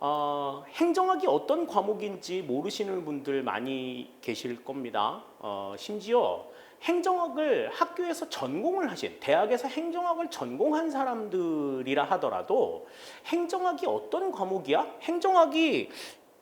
어, 행정학이 어떤 과목인지 모르시는 분들 많이 계실 겁니다. 어, 심지어 행정학을 학교에서 전공을 하신 대학에서 행정학을 전공한 사람들이라 하더라도 행정학이 어떤 과목이야? 행정학이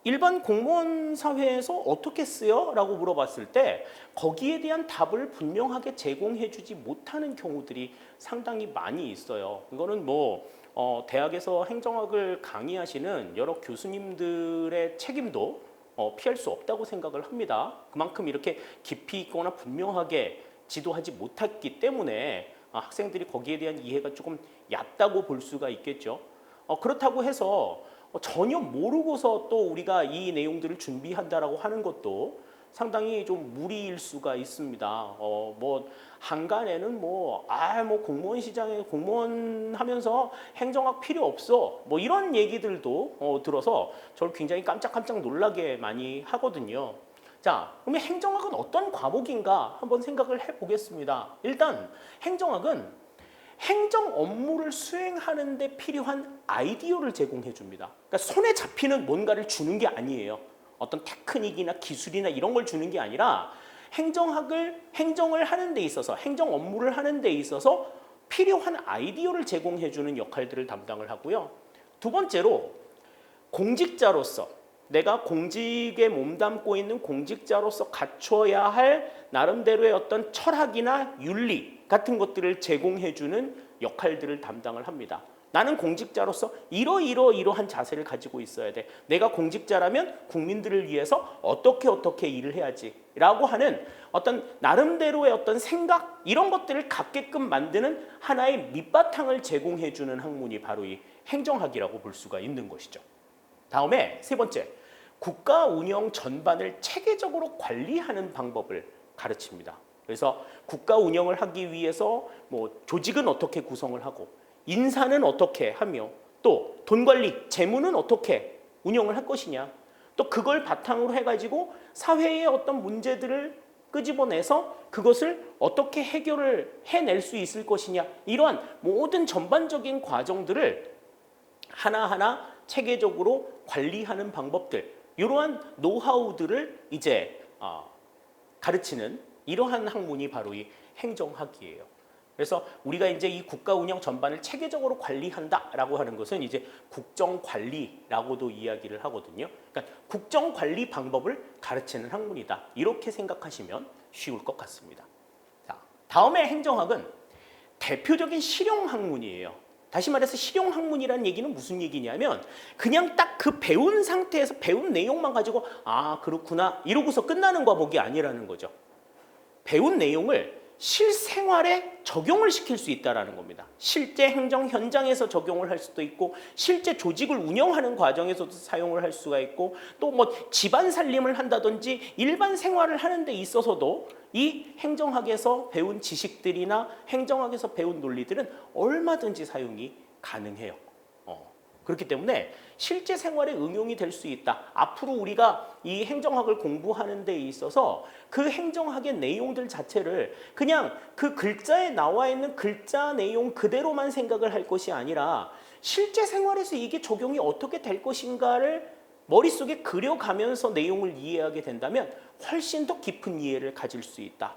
일반 공무원 사회에서 어떻게 쓰여? 라고 물어봤을 때 거기에 대한 답을 분명하게 제공해 주지 못하는 경우들이 상당히 많이 있어요. 이거는 뭐 어, 대학에서 행정학을 강의하시는 여러 교수님들의 책임도 어, 피할 수 없다고 생각을 합니다. 그만큼 이렇게 깊이 있거나 분명하게 지도하지 못했기 때문에 아, 학생들이 거기에 대한 이해가 조금 얕다고 볼 수가 있겠죠. 어, 그렇다고 해서 어, 전혀 모르고서 또 우리가 이 내용들을 준비한다라고 하는 것도 상당히 좀 무리일 수가 있습니다. 어, 뭐 한간에는 뭐, 아, 뭐 공무원 시장에 공무원 하면서 행정학 필요 없어. 뭐 이런 얘기들도 어, 들어서 저를 굉장히 깜짝깜짝 놀라게 많이 하거든요. 자, 그러면 행정학은 어떤 과목인가 한번 생각을 해 보겠습니다. 일단 행정학은 행정 업무를 수행하는 데 필요한 아이디어를 제공해 줍니다. 그러니까 손에 잡히는 뭔가를 주는 게 아니에요. 어떤 테크닉이나 기술이나 이런 걸 주는 게 아니라 행정학을 행정을 하는 데 있어서 행정 업무를 하는 데 있어서 필요한 아이디어를 제공해 주는 역할들을 담당을 하고요. 두 번째로 공직자로서 내가 공직에 몸담고 있는 공직자로서 갖춰야 할 나름대로의 어떤 철학이나 윤리 같은 것들을 제공해 주는 역할들을 담당을 합니다. 나는 공직자로서 이러이러 이러한 자세를 가지고 있어야 돼. 내가 공직자라면 국민들을 위해서 어떻게 어떻게 일을 해야지라고 하는 어떤 나름대로의 어떤 생각 이런 것들을 갖게끔 만드는 하나의 밑바탕을 제공해 주는 학문이 바로 이 행정학이라고 볼 수가 있는 것이죠. 다음에 세 번째, 국가 운영 전반을 체계적으로 관리하는 방법을 가르칩니다. 그래서 국가 운영을 하기 위해서 뭐 조직은 어떻게 구성을 하고 인사는 어떻게 하며 또 돈 관리, 재무는 어떻게 운영을 할 것이냐. 또 그걸 바탕으로 해가지고 사회의 어떤 문제들을 끄집어내서 그것을 어떻게 해결을 해낼 수 있을 것이냐. 이러한 모든 전반적인 과정들을 하나하나 체계적으로 관리하는 방법들, 이러한 노하우들을 이제 어, 가르치는 이러한 학문이 바로 이 행정학이에요. 그래서 우리가 이제 이 국가 운영 전반을 체계적으로 관리한다라고 하는 것은 이제 국정 관리라고도 이야기를 하거든요. 그러니까 국정 관리 방법을 가르치는 학문이다. 이렇게 생각하시면 쉬울 것 같습니다. 자, 다음에 행정학은 대표적인 실용 학문이에요. 다시 말해서 실용 학문이라는 얘기는 무슨 얘기냐면 그냥 딱 그 배운 상태에서 배운 내용만 가지고 아 그렇구나 이러고서 끝나는 과목이 아니라는 거죠. 배운 내용을 실생활에 적용을 시킬 수 있다라는 겁니다. 실제 행정 현장에서 적용을 할 수도 있고 실제 조직을 운영하는 과정에서도 사용을 할 수가 있고 또 뭐 집안 살림을 한다든지 일반 생활을 하는 데 있어서도 이 행정학에서 배운 지식들이나 행정학에서 배운 논리들은 얼마든지 사용이 가능해요. 어. 그렇기 때문에 실제 생활에 응용이 될 수 있다. 앞으로 우리가 이 행정학을 공부하는 데 있어서 그 행정학의 내용들 자체를 그냥 그 글자에 나와 있는 글자 내용 그대로만 생각을 할 것이 아니라 실제 생활에서 이게 적용이 어떻게 될 것인가를 머릿속에 그려가면서 내용을 이해하게 된다면 훨씬 더 깊은 이해를 가질 수 있다.